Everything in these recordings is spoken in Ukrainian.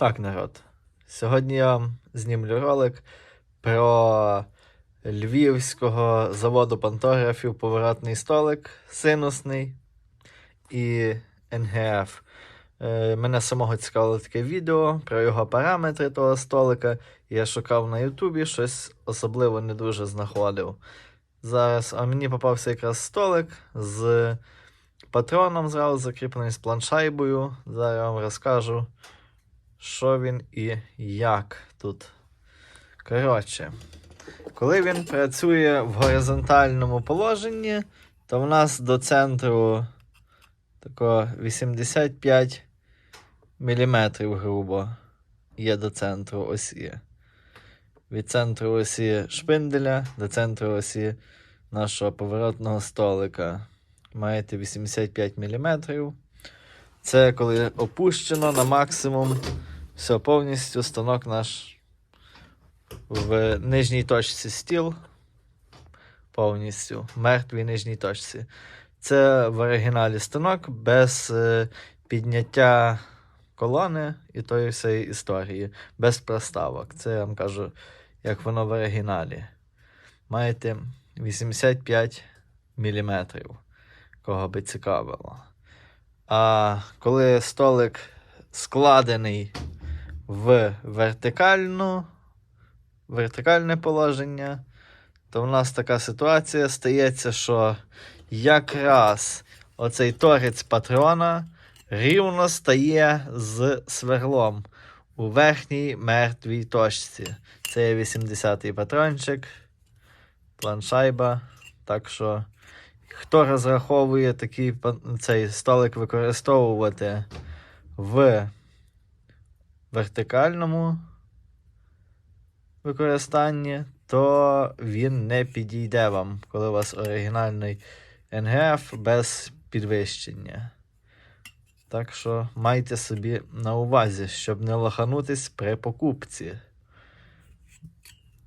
Так, народ. Сьогодні я вам знімлю ролик про львівського заводу пантографів поворотний столик синусний і НГФ. Е, Мене самого цікавило таке відео про його параметри того столика. Я шукав на Ютубі, щось особливо не дуже знаходив. Зараз, а мені попався якраз столик з патроном зразу закріплений з планшайбою. Зараз я вам розкажу що він і як тут. Коротше, коли він працює в горизонтальному положенні, то в нас до центру тако 85 мм грубо є до центру осі. Від центру осі шпинделя до центру осі нашого поворотного столика. Маєте 85 мм. Це коли опущено на максимум. Все, повністю станок наш в нижній точці стіл. Повністю. Мертвій нижній точці. Це в оригіналі станок без е, підняття колони і тої всієї історії. Без проставок. Це я вам кажу, як воно в оригіналі. Маєте 85 мм. Кого би цікавило. А коли столик складений в вертикальну, вертикальне положення, то в нас така ситуація стається, що якраз оцей торець патрона рівно стає з сверлом у верхній мертвій точці. Це є 80-й патрончик, планшайба. Так що, хто розраховує такий цей столик використовувати в вертикальному використанні, то він не підійде вам, коли у вас оригінальний НГФ без підвищення. Так що майте собі на увазі, щоб не лоханутись при покупці.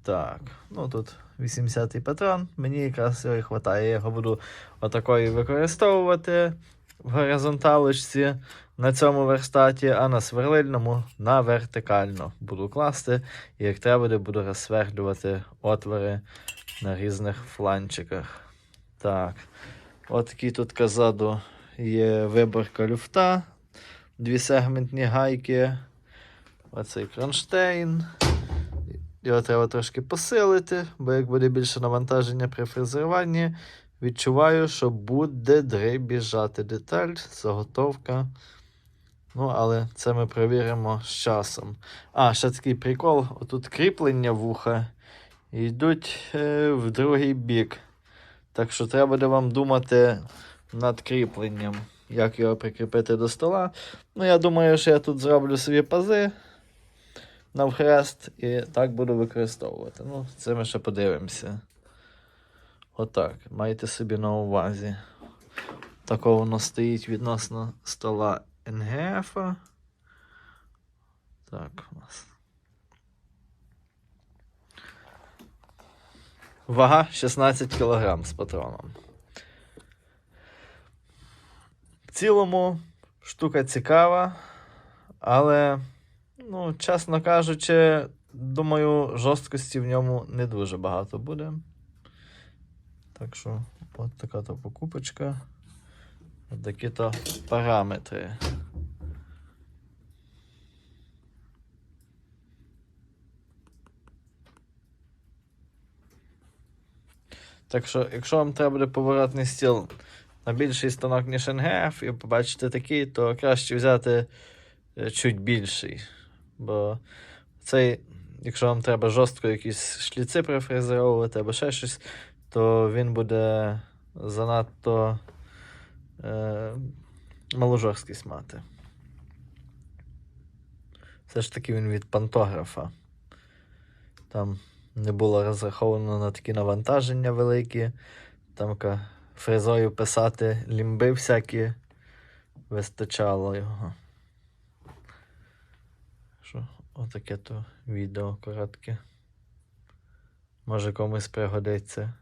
Так, ну тут 80-й патрон, мені якраз його вистачає. Я його буду отакої використовувати в горизонталочці на цьому верстаті, а на сверлильному на вертикально буду класти. І як треба буду розсверлювати отвори на різних фланчиках. Так, от тут казаду є виборка люфта, дві сегментні гайки, оцей кронштейн. Його треба трошки посилити, бо як буде більше навантаження при фрезеруванні, відчуваю, що буде дребіжати деталь, заготовка. Ну, але це ми перевіримо з часом. А, ще такий прикол: отут кріплення вуха йдуть е, в другий бік. Так що треба буде вам думати над кріпленням, як його прикріпити до стола. Ну, я думаю, що я тут зроблю собі пази навхрест і так буду використовувати. Ну, це ми ще подивимося. Отак. Майте собі на увазі. Тако воно стоїть відносно стола НГФ. Так, у нас. Вага 16 кг з патроном. В цілому штука цікава, але, ну, чесно кажучи, думаю, жорсткості в ньому не дуже багато буде. Так що, от така то покупочка. Такі то параметри. Так що, якщо вам треба буде поворотний стіл на більший станок, ніж НГФ, і побачите такий, то краще взяти е, чуть більший. Бо цей, якщо вам треба жорстко якісь шліци прифрезеровувати або ще щось, то він буде занадто е, маложорсткість мати. Все ж таки він від пантографа. Там не було розраховано на такі навантаження великі. Там фрезою писати лімби всякі вистачало його. Що, отаке то відео коротке. Може комусь пригодиться.